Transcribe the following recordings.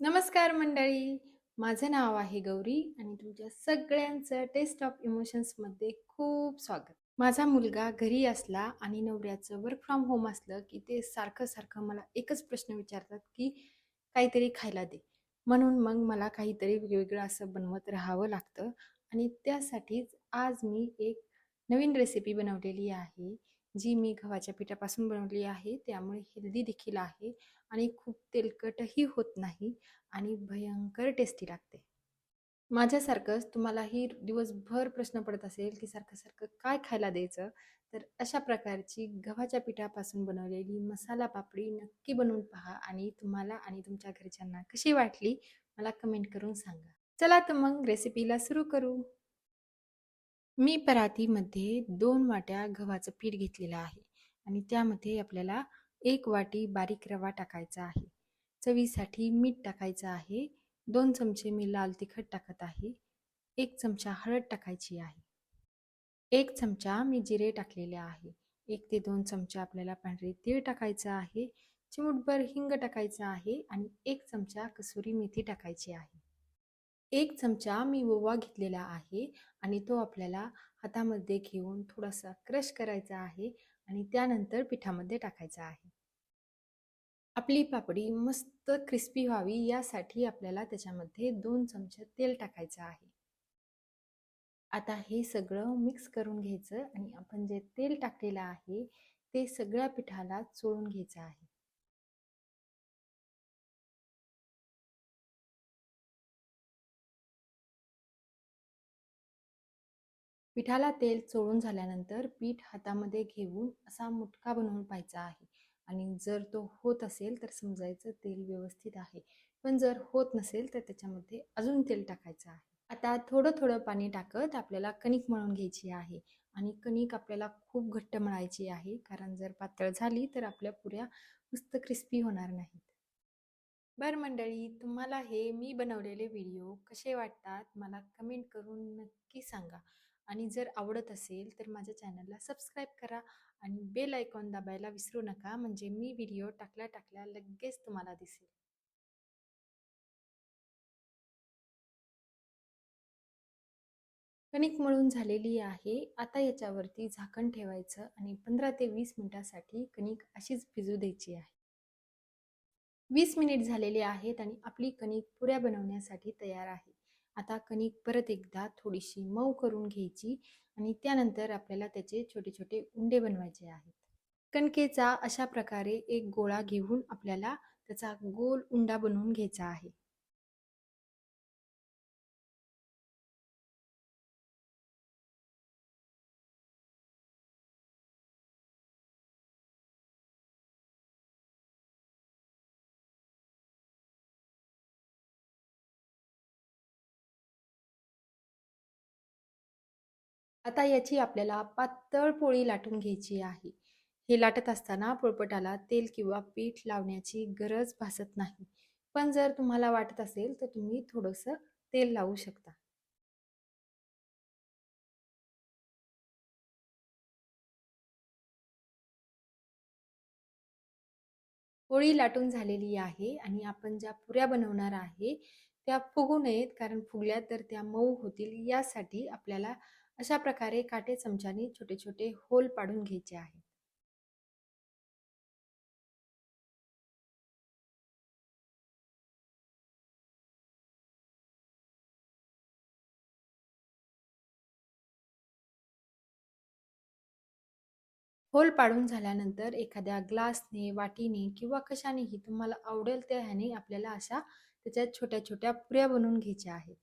नमस्कार मंडळी. माझं नाव आहे गौरी आणि तुमच्या सगळ्यांचं टेस्ट ऑफ इमोशन्समध्ये खूप स्वागत. माझा मुलगा घरी असला आणि नवऱ्याचं वर्क फ्रॉम होम असलं, की ते सारखं-सारखं मला एकच प्रश्न विचारतात, की काहीतरी खायला दे. म्हणून मग मला काहीतरी वेगवेगळं असं बनवत राहावं लागतं आणि त्यासाठीच आज मी एक नवीन रेसिपी बनवलेली आहे, जी मी गव्हाच्या पिठापासून बनवली आहे. त्यामुळे हेल्दी देखील आहे आणि खूप तेलकटही होत नाही आणि भयंकर टेस्टी लागते. माझ्यासारखंच तुम्हालाही दिवसभर प्रश्न पडत असेल, की सारखं-सारखं काय खायला द्यायचं? तर अशा प्रकारची गव्हाच्या पिठापासून बनवलेली मसाला पापडी नक्की बनवून पहा आणि तुम्हाला आणि तुमच्या घरच्यांना कशी वाटली मला कमेंट करून सांगा. चला तर मग रेसिपीला सुरू करू. मी परातीमध्ये दोन वाट्या गव्हाचं पीठ घेतलेलं आहे आणि त्यामध्ये आपल्याला एक वाटी बारीक रवा टाकायचा आहे. चवीसाठी मीठ टाकायचं आहे. दोन चमचे मी लाल तिखट टाकत आहे. एक चमचा हळद टाकायची आहे. एक चमचा मी जिरे टाकलेले आहे. एक ते दोन चमचा आपल्याला पांढरे तीळ टाकायचं आहे. चिमूटभर हिंग टाकायचं आहे आणि एक चमचा कसुरी मेथी टाकायची आहे. एक चमचा मी ओवा घेतलेला आहे आणि तो आपल्याला हातामध्ये घेऊन थोडासा क्रश करायचा आहे आणि त्यानंतर पिठामध्ये टाकायचा आहे. आपली पापडी मस्त क्रिस्पी व्हावी यासाठी आपल्याला त्याच्यामध्ये दोन चमचे तेल टाकायचं आहे. आता हे सगळं मिक्स करून घ्यायचं आणि आपण जे तेल टाकलेलं आहे ते सगळ्या पिठाला चोळून घ्यायचं आहे. पिठाला तेल चोळून झाल्यानंतर पीठ हातामध्ये घेऊन असा मुटका बनवून पाहायचा आहे. आणि जर तो होत असेल तर समजायचं तेल व्यवस्थित आहे. पण जर होत नसेल तर त्याच्यामध्ये अजून तेल टाकायचं आहे. आता थोडं थोडं पाणी टाकत आपल्याला कणिक मळून घ्यायची आहे. आणि कणिक आपल्याला खूप घट्ट मळायची आहे. कारण जर पातळ झाली तर आपल्या पुऱ्या मस्त क्रिस्पी होणार नाहीत. बरं मंडळी तुम्हाला हे मी बनवलेले व्हिडिओ कसे वाटतात? मला कमेंट करून नक्की सांगा. आणि जर आवडत असेल तर माझ्या चॅनलला सबस्क्राईब करा आणि बेल आयकॉन दाबायला विसरू नका. म्हणजे मी व्हिडिओ टाकल्या टाकल्या लगेच तुम्हाला दिसेल. कणिक मळून झालेली आहे. आता याच्यावरती झाकण ठेवायचं आणि पंधरा ते वीस मिनिटासाठी कणिक अशीच भिजू द्यायची आहे. वीस मिनिट झालेले आहेत आणि आपली कणिक पुऱ्या बनवण्यासाठी तयार आहे. आता कणिक परत एकदा थोडीशी मऊ करून घ्यायची आणि त्यानंतर आपल्याला त्याचे छोटे छोटे उंडे बनवायचे आहेत. कणकेचा अशा प्रकारे एक गोळा घेऊन आपल्याला त्याचा गोल उंडा बनवून घ्यायचा आहे. आता याची आपल्याला पातळ पोळी लाटून घ्यायची आहे. हे लाटत असताना पोळपटाला तेल किंवा पीठ लावण्याची गरज भासत नाही. पण जर तुम्हाला वाटत असेल तर तुम्ही थोडंसं तेल लावू शकता. पोळी लाटून झालेली आहे आणि आपण ज्या पुऱ्या बनवणार आहे त्या फुगू नयेत. कारण फुगल्या तर त्या मऊ होतील यासाठी आपल्याला अशा प्रकारे काटे चमच्याने छोटे छोटे होल पाडून घ्यायचे आहेत. होल पाडून झाल्यानंतर एखाद्या ग्लासने वाटीने किंवा कशानेही तुम्हाला आवडेल त्या ह्याने आपल्याला अशा त्याच्यात छोट्या छोट्या पुऱ्या बनवून घ्यायच्या आहेत.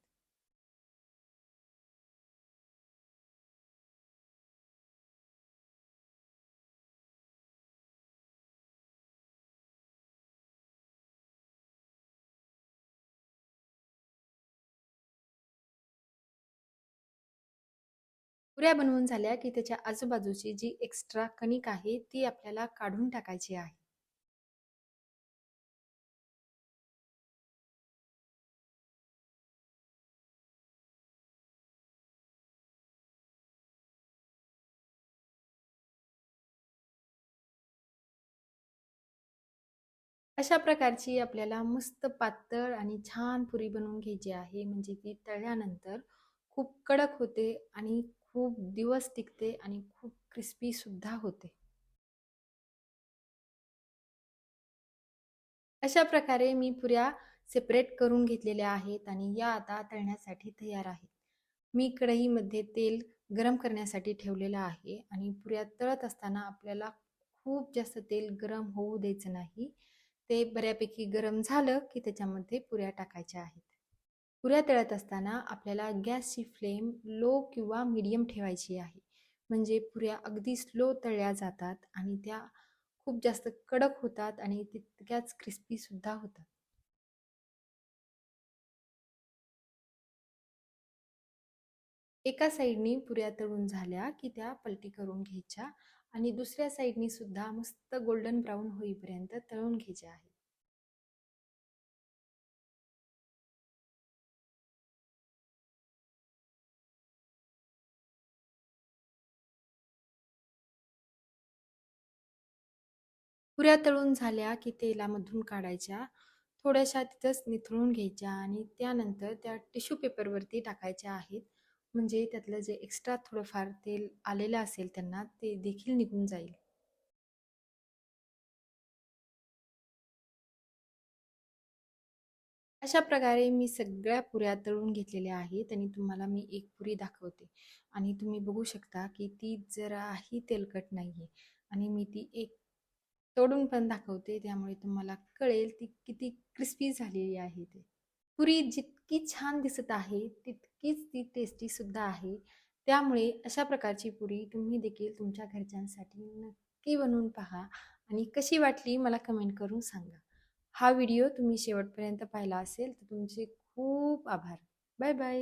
पुऱ्या बनवून झाल्या की त्याच्या आजूबाजूची जी एक्स्ट्रा कणिक आहे ती आपल्याला काढून टाकायची आहे. अशा प्रकारची आपल्याला मस्त पातळ आणि छान पुरी बनवून घ्यायची आहे. म्हणजे ती तळल्यानंतर खूप कडक होते आणि खूप दिवस टिकते आणि खूप क्रिस्पी सुद्धा होते. अशा प्रकारे मी पुऱ्या सेपरेट करून घेतलेल्या आहेत आणि या आता तळण्यासाठी तयार आहेत. मी कढईमध्ये तेल गरम करण्यासाठी ठेवलेलं आहे आणि पुऱ्या तळत असताना आपल्याला खूप जास्त तेल गरम होऊ द्यायचं नाही. ते बऱ्यापैकी गरम झालं की त्याच्यामध्ये पुऱ्या टाकायच्या आहेत. पुऱ्या तळत असताना आपल्याला गॅसची फ्लेम लो किंवा मीडियम ठेवायची आहे. म्हणजे पुऱ्या अगदी स्लो तळल्या जातात आणि त्या खूप जास्त कडक होतात आणि तितक्याच क्रिस्पीसुद्धा होतात. एका साईडनी पुऱ्या तळून झाल्या की त्या पलटी करून घ्यायच्या आणि दुसऱ्या साईडनी सुद्धा मस्त गोल्डन ब्राऊन होईपर्यंत तळून घ्यायच्या आहेत. पुऱ्या तळून झाल्या की तेलामधून काढायच्या. थोड्याशा तिथंच निथळून घ्यायच्या आणि त्यानंतर त्या टिश्यू पेपरवरती टाकायच्या आहेत. म्हणजे त्यातलं जे एक्स्ट्रा थोडंफार तेल आलेलं असेल त्यांना ते देखील निघून जाईल. अशा प्रकारे मी सगळ्या पुऱ्या तळून घेतलेल्या आहेत आणि तुम्हाला मी एक पुरी दाखवते. आणि तुम्ही बघू शकता की ती जराही तेलकट नाही आहे आणि मी ती एक तोडून पण दाखवते. त्यामुळे तुम्हाला कळेल ती किती क्रिस्पी झालेली आहे ते. पुरी जितकी छान दिसत आहे तितकीच ती टेस्टीसुद्धा आहे. त्यामुळे अशा प्रकारची पुरी तुम्ही देखील तुमच्या घरच्यांसाठी नक्की बनवून पहा आणि कशी वाटली मला कमेंट करून सांगा. हा व्हिडिओ तुम्ही शेवटपर्यंत पाहिला असेल तर तुमचे खूप आभार. Bye bye